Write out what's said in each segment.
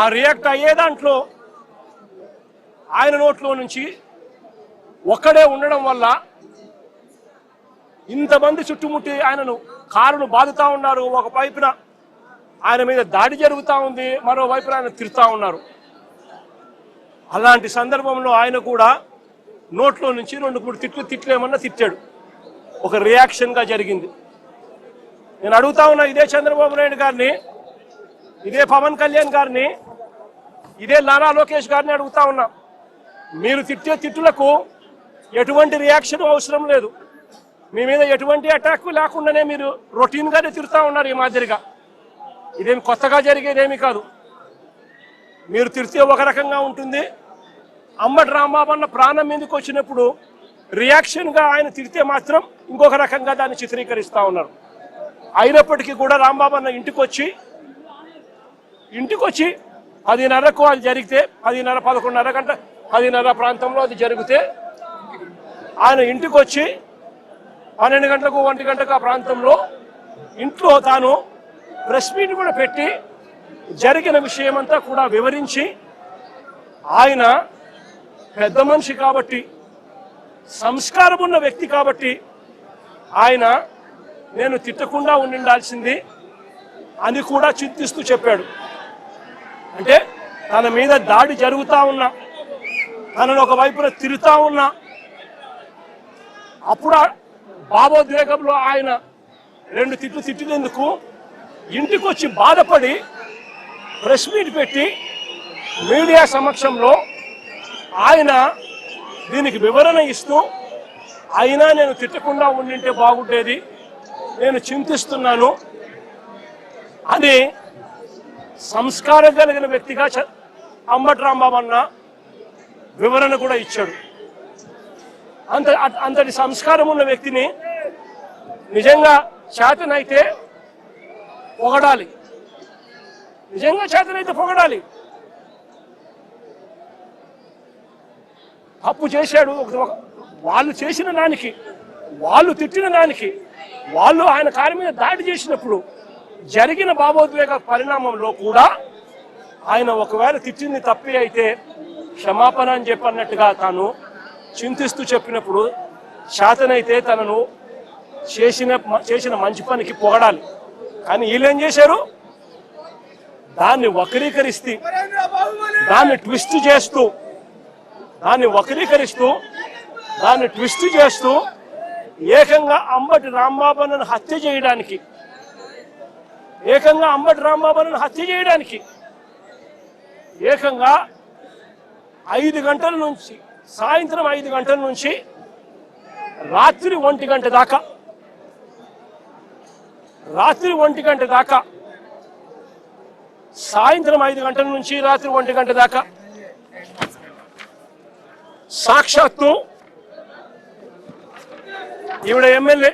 ఆ రియాక్ట్ అయ్యే దాంట్లో ఆయన నోట్లో నుంచి ఒక్కడే ఉండడం వల్ల ఇంతమంది చుట్టుముట్టి ఆయనను కారును బాదుతా ఉన్నారు. ఒక వైపున ఆయన మీద దాడి జరుగుతూ ఉంది మరోవైపున ఆయన తిరుతా ఉన్నారు. అలాంటి సందర్భంలో ఆయన కూడా నోట్లో నుంచి రెండు మూడు తిట్లు తిట్లేమన్నా తిట్టాడు. ఒక రియాక్షన్గా జరిగింది. నేను అడుగుతా ఉన్నా ఇదే చంద్రబాబు నాయుడు గారిని ఇదే పవన్ కళ్యాణ్ గారిని ఇదే నారా లోకేష్ గారిని అడుగుతా ఉన్నా. మీరు తిట్టే తిట్టులకు ఎటువంటి రియాక్షన్ అవసరం లేదు. మీ మీద ఎటువంటి అటాక్ లేకుండానే మీరు రొటీన్గానే తిరుగుతూ ఉన్నారు ఈ మాదిరిగా. ఇదేమి కొత్తగా జరిగేదేమి కాదు. మీరు తిరితే ఒక రకంగా ఉంటుంది. అమ్మటి రాంబాబు అన్న ప్రాణం మీదకి వచ్చినప్పుడు రియాక్షన్గా ఆయన తిరితే మాత్రం ఇంకొక రకంగా దాన్ని చిత్రీకరిస్తూ ఉన్నారు. అయినప్పటికీ కూడా రాంబాబు అన్న ఇంటికి వచ్చి ఇంటికి వచ్చి పదిన్నరకు అది జరిగితే పదిన్నర పదకొండున్నర గంట పదిన్నర ప్రాంతంలో అది జరిగితే ఆయన ఇంటికి వచ్చి పన్నెండు గంటలకు ఒంటి గంటకు ఆ ప్రాంతంలో ఇంట్లో తాను ప్రెస్ మీట్ కూడా పెట్టి జరిగిన విషయమంతా కూడా వివరించి ఆయన పెద్ద మనిషి కాబట్టి సంస్కారం ఉన్న వ్యక్తి కాబట్టి ఆయన నేను తిట్టకుండా ఉండాల్సింది అని కూడా చింతిస్తూ చెప్పాడు. అంటే తన మీద దాడి జరుగుతూ ఉన్నా తనను ఒక వైపున తిరుగుతూ ఉన్నా అప్పుడు భావోద్వేగంలో ఆయన రెండు తిట్లు తిట్టినందుకు ఇంటికి వచ్చి బాధపడి ప్రెస్ మీట్ పెట్టి మీడియా సమక్షంలో ఆయన దీనికి వివరణ ఇస్తూ అయినా నేను తిట్టకుండా ఉండింటే బాగుండేది నేను చింతిస్తున్నాను అని సంస్కారం కలిగిన వ్యక్తిగా చ- అంబటి రాంబాబు అన్న వివరణ కూడా ఇచ్చాడు. అంత అంతటి సంస్కారం ఉన్న వ్యక్తిని నిజంగా చేతనైతే పొగడాలి. నిజంగా చేతనైతే పొగడాలి. తప్పు చేశాడు ఒక- ఒక- వాళ్ళు చేసిన దానికి వాళ్ళు తిట్టిన దానికి వాళ్ళు ఆయన కారు మీద దాడి చేసినప్పుడు జరిగిన భావోద్వేగ పరిణామంలో కూడా ఆయన ఒకవేళ తిట్టింది తప్పి అయితే క్షమాపణ అని చెప్పన్నట్టుగా తాను చింతిస్తూ చెప్పినప్పుడు శాతనైతే తనను చేసిన చేసిన మంచి పనికి పొగడాలి. కానీ వీళ్ళేం చేశారు? దాన్ని వక్రీకరిస్తూ దాన్ని ట్విస్ట్ చేస్తూ దాన్ని వక్రీకరిస్తూ దాన్ని ట్విస్ట్ చేస్తూ ఏకంగా అంబటి రాంబాబు హత్య చేయడానికి ఏకంగా అంబటి రాంబాబును హత్య చేయడానికి ఏకంగా ఐదు గంటల నుంచి సాయంత్రం ఐదు గంటల నుంచి రాత్రి ఒంటి గంట దాకా రాత్రి ఒంటి గంట దాకా సాయంత్రం ఐదు గంటల నుంచి రాత్రి ఒంటి గంట దాకా సాక్షాత్తు ఈవిడ ఎమ్మెల్యే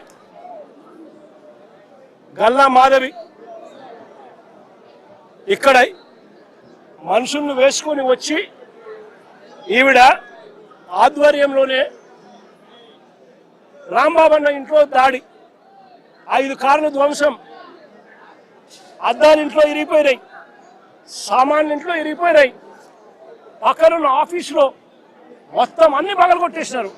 గల్లా మాధవి ఇక్కడ మనుషుల్ని వేసుకొని వచ్చి ఈవిడ ఆధ్వర్యంలోనే రాంబాబన్న ఇంట్లో దాడి ఐదు కార్లు ధ్వంసం అద్దాలింట్లో ఇరిగిపోయినాయి సామాన్లు ఇంట్లో ఇరిగిపోయినాయి. పక్కనున్న ఆఫీసులో మొత్తం అన్ని పగలగొట్టేసినారు.